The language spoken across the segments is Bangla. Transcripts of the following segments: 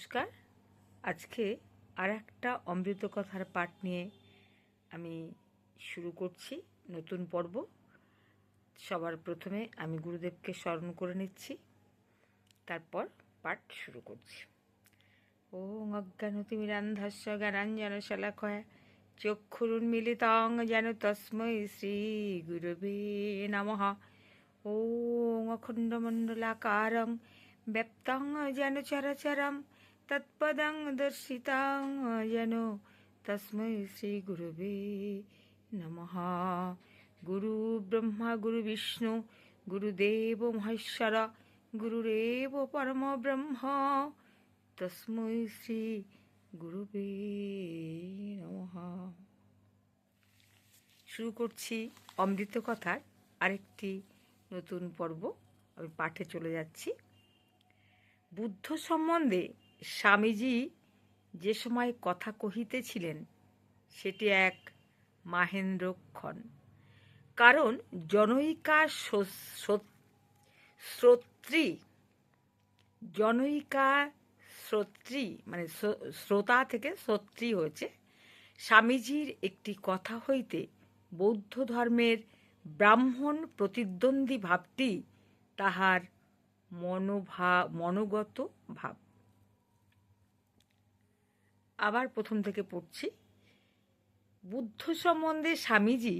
নমস্কার। আজকে আর একটা অমৃত কথার পাঠ নিয়ে আমি শুরু করছি নতুন পর্ব। সবার প্রথমে আমি গুরুদেবকে স্মরণ করে নিচ্ছি, তারপর পাঠ শুরু করছি। ওং অজ্ঞানতিমিরান্ধস্য জ্ঞানাঞ্জন শলাকয়া চক্ষুরুন্মিলিতং যেন তস্मै শ্রী গুরবে নমঃ। ওং অখণ্ডমণ্ডলাকারং ব্যপ্তং যেন চরচরম তৎপদং দর্শিতাং যেন শ্রী গুরুবে নমঃ গুরু ব্রহ্মা গুরু বিষ্ণু গুরুদেব মহেশ্বর গুরুরেব পরম ব্রহ্ম তস্मै শ্রী গুরুবে নমঃ শুরু করছি অমৃত কথার আরেকটি নতুন পর্ব। আমি পাঠে চলে যাচ্ছি। বুদ্ধ সম্বন্ধে স্বামীজি যে সময় কথা কহিতেছিলেন, সেটি এক মাহেন্দ্রক্ষণ। কারণ জনৈকা শ্রোত্রী জনৈকা শ্রোত্রী মানে শ্রোতা থেকে শ্রোত্রী হয়েছে, স্বামীজির একটি কথা হইতে বৌদ্ধ ধর্মের ব্রাহ্মণ প্রতিদ্বন্দ্বী ভাবটি তাহার মনোভা, মনোগত ভাব। আবার প্রথম থেকে পড়ছি। বুদ্ধ সম্বন্ধে স্বামীজি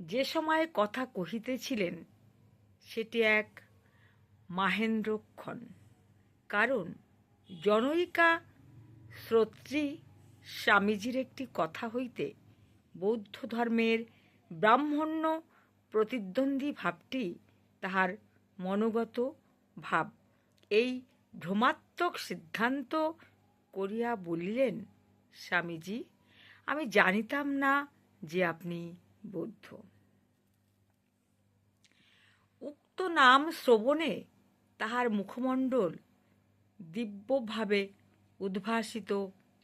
যে সময়ে কথা কহিতেছিলেন, সেটি এক মাহেন্দ্রক্ষণ। কারণ জনৈকা শ্রোত্রী স্বামীজির একটি কথা হইতে বৌদ্ধ ধর্মের ব্রাহ্মণ্য প্রতিদ্বন্দ্বী ভাবটি তাহার মনোগত ভাব। এই ভ্রমাত্মক সিদ্ধান্ত করিয়া বলিলেন, স্বামীজি, আমি জানিতাম না যে আপনি বৌদ্ধ। উক্ত নাম শ্রবণে তাহার মুখমণ্ডল দিব্যভাবে উদ্ভাসিত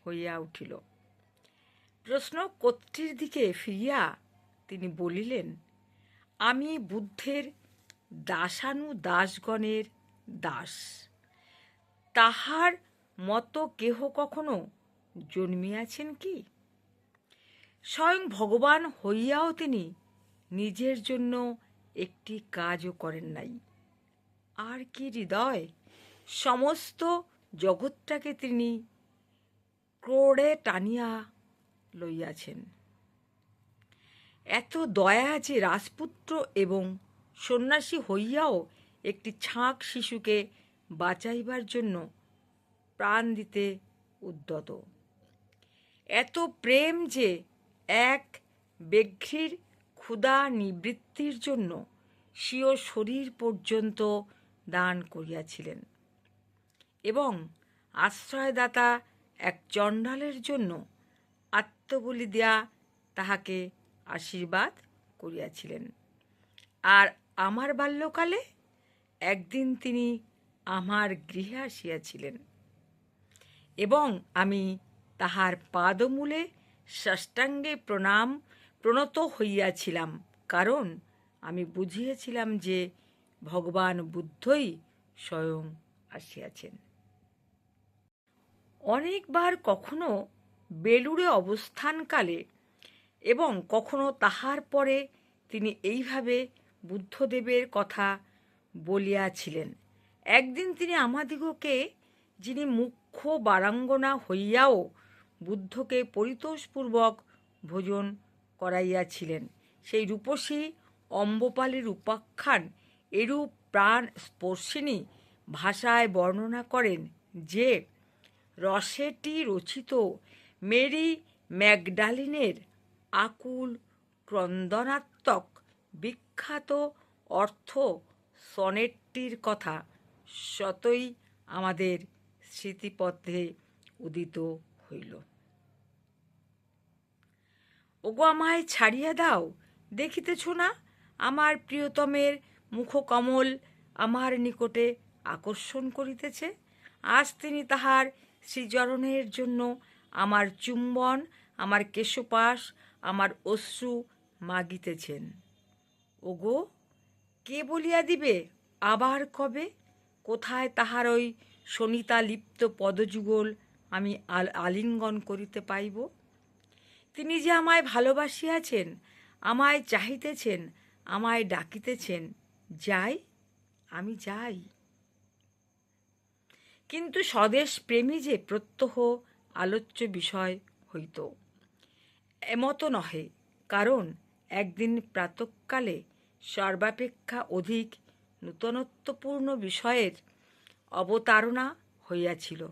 হইয়া উঠিল। প্রশ্ন কর্তৃর দিকে ফিরিয়া তিনি বলিলেন, আমি বুদ্ধের দাসানু দাসগণের দাস। তাহার মতো কেহ কখনো জন্মিয়াছেন কি? স্বয়ং ভগবান হইয়াও তিনি নিজের জন্য একটি কাজও করেন নাই। আর কি হৃদয়! সমস্ত জগৎটাকে তিনি ক্রোড়ে টানিয়া লইয়াছেন। এত দয়া যে রাজপুত্র এবং সন্ন্যাসী হইয়াও একটি ছাঁক শিশুকে বাঁচাইবার জন্য প্রাণ দিতে উদ্যত। এত প্রেম যে এক ব্যাঘ্রীর ক্ষুধা নিবৃত্তির জন্য স্বীয় শরীর পর্যন্ত দান করিয়াছিলেন এবং আশ্রয়দাতা এক চণ্ডালের জন্য আত্মবলি দেয়া তাহাকে আশীর্বাদ করিয়াছিলেন। আর আমার বাল্যকালে একদিন তিনি আমার গৃহে আসিয়াছিলেন। এবং আমি তাহার পাদমূলে সাষ্টাঙ্গে প্রণাম প্রণত হইয়াছিলাম। কারণ আমি বুঝিয়েছিলাম যে ভগবান বুদ্ধই স্বয়ং আসিয়াছেন। অনেকবার কখনো বেলুড়ে অবস্থানকালে এবং কখনো তাহার পরে তিনি এইভাবে বুদ্ধদেবের কথা বলিয়াছিলেন। একদিন তিনি আমাদিগকে, যিনি মুখ্য বারাঙ্গনা হইয়াও বুদ্ধকে পরিতোষপূর্বক ভোজন করাইয়াছিলেন। সেই রূপসী অম্বপালীর উপাখ্যান এরূপ প্রাণ স্পর্শিনী ভাষায় বর্ণনা করেন যে, রসেটি রচিত মেরি ম্যাকডালিনের আকুল ক্রন্দনাত্মক বিখ্যাত অর্থ সনেটটির কথা শতই আমাদের স্মৃতিপথে উদিত হইল। ওগো আমায় ছাড়িয়া দাও, দেখিতেছ না? আমার প্রিয়তমের মুখকমল আমার নিকটে আকর্ষণ করিতেছে। আজ তিনি তাহার শ্রীচরণের জন্য আমার চুম্বন, আমার কেশপাশ, আমার অশ্রু মাগিতেছেন। ওগো, কে বলিয়া দিবে? আবার কবে? কোথায় তাহার ওই শনিতা লিপ্ত পদযুগল আমি আল- আলিঙ্গন করিতে পাইব। তিনি যে আমায় ভালোবাসিয়াছেন, আমায় চাহিতেছেন, আমায় ডাকিতেছেন, যাই, আমি যাই। কিন্তু স্বদেশ প্রেমী যে প্রত্যহ আলোচ্য বিষয় হইত। এমতো নহে, কারণ একদিন প্রাতকালে সর্বাপেক্ষা অধিক নূতনত্বপূর্ণ বিষয়ের অবতারণা হইয়াছিল।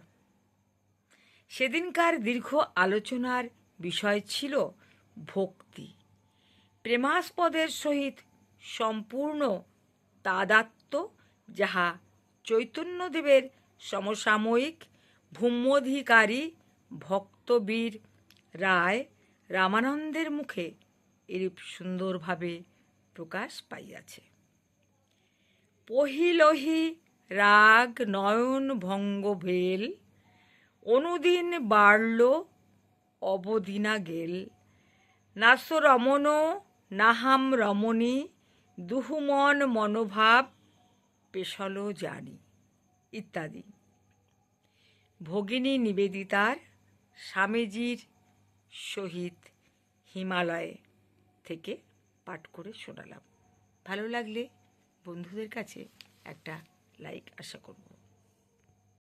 সেদিনকার দীর্ঘ আলোচনার বিষয় ছিল ভক্তি। প্রেমাস্পদের সহিত সম্পূর্ণ তাদাত্ম যাহা চৈতন্যদেবের সমসাময়িক ভূম্যধিকারী ভক্তবীর রায় রামানন্দের মুখে এরূপ সুন্দরভাবে প্রকাশ পাইয়াছে। পহিলহি রাগ, নয়ন, ভঙ্গ, ভেল। অনুদিন বাড়ল, অবদিনা গেল। নাস রমণ, নাহাম রমণী, দুহুমন মনোভাব, পেশল জানি, ইত্যাদি। ভগিনী নিবেদিতার স্বামীজির সহিত হিমালয়ে থেকে পাঠ করে শোনালাম। ভালো লাগলে বন্ধুদের কাছে একটা লাইক আশা করব।